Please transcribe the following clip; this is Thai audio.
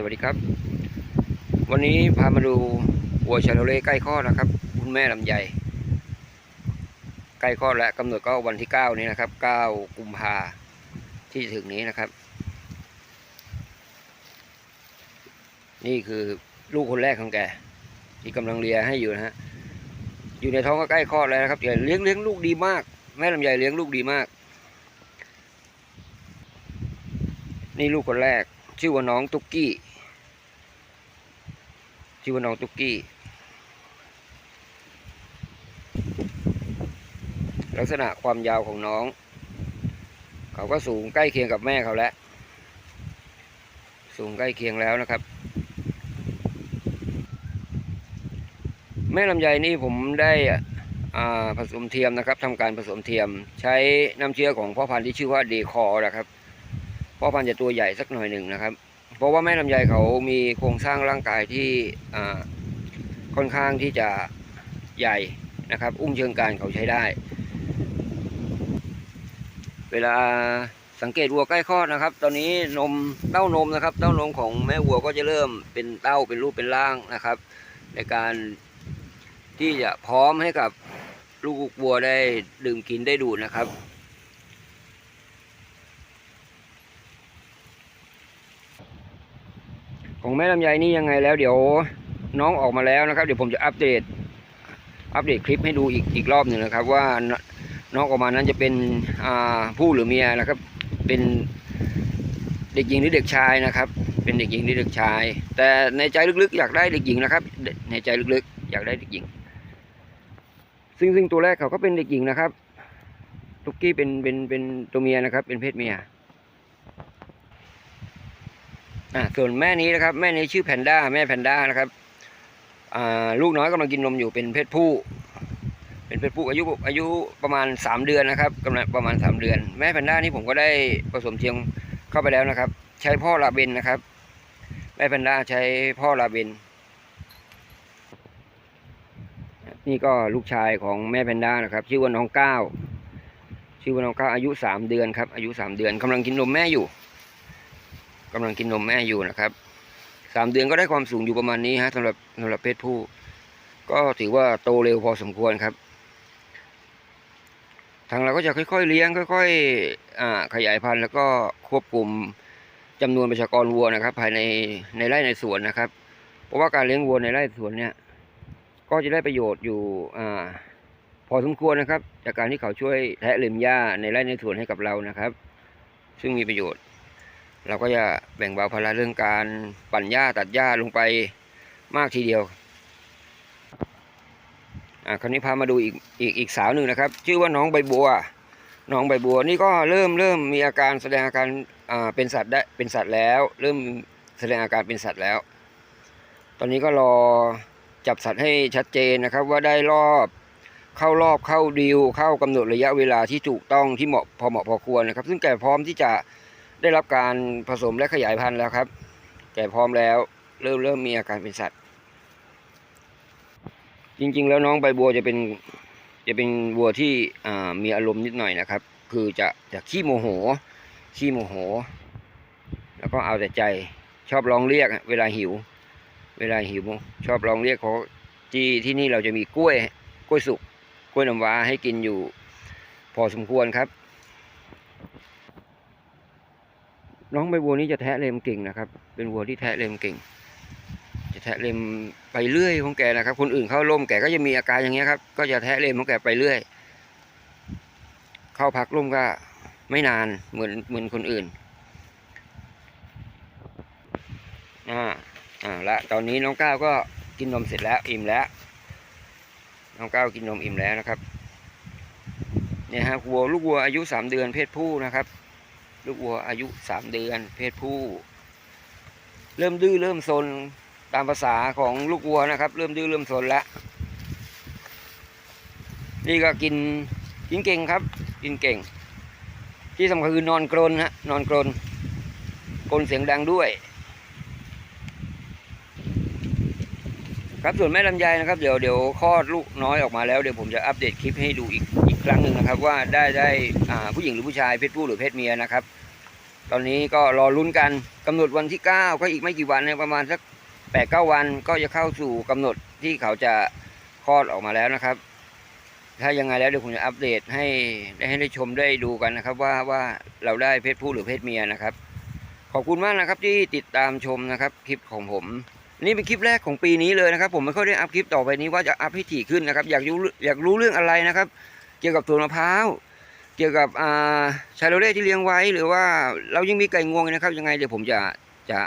สวัสดีครับ วันนี้พามาดูวัวชาโลเล่ใกล้คลอดนะครับ คุณแม่ลำไยใกล้คลอดแล้วกำหนดก็วันที่ 9 นี้นะครับ 9 กุมภาที่จะถึงนี้นะครับ นี่คือลูกคนแรกของแก ที่กำลังเลียให้อยู่นะฮะอยู่ในท้องก็ใกล้คลอดแล้วนะครับเลี้ยงเลี้ยงลูกดีมาก แม่ลำไยเลี้ยงลูกดีมาก นี่ลูกคนแรกชื่อว่าน้องตุ๊กกี้ ชื่อว่าน้องตุ๊กกี้ ลักษณะความยาวของน้อง เขาก็สูงใกล้เคียงกับแม่เขาแล้ว สูงใกล้เคียงแล้วนะครับ แม่ลำไยนี่ผมได้ผสมเทียมนะครับทำการผสมเทียมใช้น้ำเชื้อของพ่อพันธุ์ที่ชื่อว่าเดคอร์นะครับ พ่อพันธุ์จะตัวใหญ่สักหน่อยหนึ่งนะครับ เพราะว่าแม่ลำไยเขามีโครงสร้างร่างกายที่ค่อนข้างที่จะใหญ่นะครับ อุ้มเชิงการเขาใช้ได้ เวลาสังเกตวัวใกล้คลอดนะครับ ตอนนี้นมเต้านมนะครับ เต้านมของแม่วัวก็จะเริ่มเป็นเต้าเป็นรูปเป็นร่างนะครับ ในการที่จะพร้อมให้กับลูกวัวได้ดื่มกินได้ดูดนะครับ ของแม่ลำไยนี่ยังไงแล้วเดี๋ยวน้องออกมาแล้วนะครับ เดี๋ยวผมจะอัปเดต อัปเดตคลิปให้ดูอีกอีกรอบหนึ่งนะครับ ว่าน้องออกมานั้นจะเป็นผู้หรือเมียนะครับ เป็นเด็กหญิงหรือเด็กชายนะครับ เป็นเด็กหญิงหรือเด็กชาย แต่ในใจลึกๆ อยากได้เด็กหญิงนะครับ ในใจลึกๆ อยากได้เด็กหญิง ซึ่งซึ่งตัวแรกเขาก็เป็นเด็กหญิงนะครับตุกกี้เป็นเป็นเป็นตัวเมียนะครับ เป็นเพศเมีย อ่าส่วนแม่นี้นะครับ แม่นี้ชื่อแพนด้าแม่แพนด้านะครับอ่าลูกน้อยกำลังกินนมอยู่เป็นเพศผู้ เป็นเพศผู้อายุอายุประมาณสามเดือนนะครับกำลังประมาณสามเดือน แม่แพนด้านี่ผมก็ได้ผสมเทียมเข้าไปแล้วนะครับ ใช้พ่อลาเบนนะครับ แม่แพนด้าใช้พ่อลาเบนนี่ก็ลูกชายของแม่แพนด้านะครับ ชื่อว่าน้องก้าวชื่อว่าน้องก้าวอายุสามเดือนครับอายุสามเดือนกำลังกินนมแม่อยู่ กำลังกินนมแม่อยู่นะครับสามเดือนก็ได้ความสูงอยู่ประมาณนี้ฮะสำหรับสำหรับเพศผู้ ก็ถือว่าโตเร็วพอสมควรครับ ทางเราก็จะค่อยๆเลี้ยงค่อยๆขยายพันธุ์แล้วก็ควบคุมจำนวนประชากรวัวนะครับ ภายในในไร่ในสวนนะครับ เพราะว่าการเลี้ยงวัวในไร่สวนเนี่ย ก็จะได้ประโยชน์อยู่อ่าพอสมควรนะครับ จากการที่เขาช่วยแทะเล็มหญ้าในไร่ในสวนให้กับเรานะครับ ซึ่งมีประโยชน์ เราก็จะแบ่งเบาภาระเรื่องการปั่นหญ้าตัดหญ้าลงไปมากทีเดียวอ่าคราวนี้พามาดูอีกอีกอีกสาวหนึ่งนะครับ ชื่อว่าน้องใบบัว น้องใบบัวนี่ก็เริ่มเริ่มมีอาการแสดงอาการอ่าเป็นสัตว์ได้เป็นสัตว์แล้ว เริ่มแสดงอาการเป็นสัตว์แล้ว ตอนนี้ก็รอจับสัตว์ให้ชัดเจนนะครับ ว่าได้รอบเข้ารอบเข้าดีลเข้ากำหนดระยะเวลาที่ถูกต้องที่เหมาะพอเหมาะพอควรนะครับ ซึ่งแก่พร้อมที่จะ ได้รับการผสมและขยายพันธุ์แล้วครับแก่พร้อมแล้วเริ่มเริ่มมีอาการเป็นสัตว์ จริงๆ แล้วน้องใบบัวจะเป็นจะเป็นวัวที่มีอารมณ์นิดหน่อยนะครับ คือจะจะขี้โมโห ขี้โมโห แล้วก็เอาแต่ใจชอบร้องเรียกเวลาหิว เวลาหิวชอบร้องเรียกเขาที่ที่นี่เราจะมีกล้วยกล้วยสุกกล้วยน้ำว้าให้กินอยู่ พอสมควรครับ น้องใบบัวนี้จะแทะเล็มเก่งนะครับ เป็นวัวที่แทะเล็มเก่ง จะแทะเล็มไปเรื่อยของแกนะครับ คนอื่นเข้าร่มแกก็จะมีอาการอย่างเงี้ยครับ ก็จะแทะเล็มของแกไปเรื่อย เข้าพักร่มก็ไม่นานเหมือนเหมือนคนอื่น อ่า อ่าละ ตอนนี้น้องก้าวก็กินนมเสร็จแล้วอิ่มแล้ว น้องก้าวกินนมอิ่มแล้วนะครับ เนี่ยฮะวัวลูกวัวอายุสามเดือนเพศผู้นะครับ ลูกวัวอายุสามเดือน เพศผู้ เริ่มดื้อเริ่มซนตามภาษาของลูกวัวนะครับ เริ่มดื้อเริ่มซนแล้ว นี่ก็กินกินเก่งครับ กินเก่ง ที่สำคัญคือนอนกรนฮะนอนกรนกรนเสียงดังด้วย ครับส่วนแม่ลำไยนะครับเดี๋ยวเดี๋ยวคลอดลูกน้อยออกมาแล้วเดี๋ยวผมจะอัปเดตคลิปให้ดูอีกอีกครั้งหนึ่งนะครับว่าได้ได้ผู้หญิงหรือผู้ชายเพศผู้หรือเพศเมียนะครับ ตอนนี้ก็รอลุ้นกันกำหนดวันที่ 9 ก็อีกไม่กี่วันนี่ยประมาณสักแปดเก้าวันก็จะเข้าสู่กำหนดที่เขาจะคลอดออกมาแล้วนะครับ ถ้ายังไงแล้วเดี๋ยวผมจะอัปเดตให้ได้ให้ได้ชมได้ดูกันนะครับ ว่าว่าเราได้เพศผู้หรือเพศเมียนะครับ ขอบคุณมากนะครับที่ติดตามชมนะครับคลิปของผม นี่เป็นคลิปแรกของปีนี้เลยนะครับ ผมไม่ค่อยได้อัพคลิปต่อไปนี้ว่าจะอัพให้ถี่ขึ้นนะครับ อยากรู้อยากรู้เรื่องอะไรนะครับ เกี่ยวกับสวนมะพร้าวเกี่ยวกับอ่าชาโลเล่ที่เลี้ยงไว้ หรือว่าเรายังมีไก่งวงนะครับ ยังไงเดี๋ยวผมจะจะ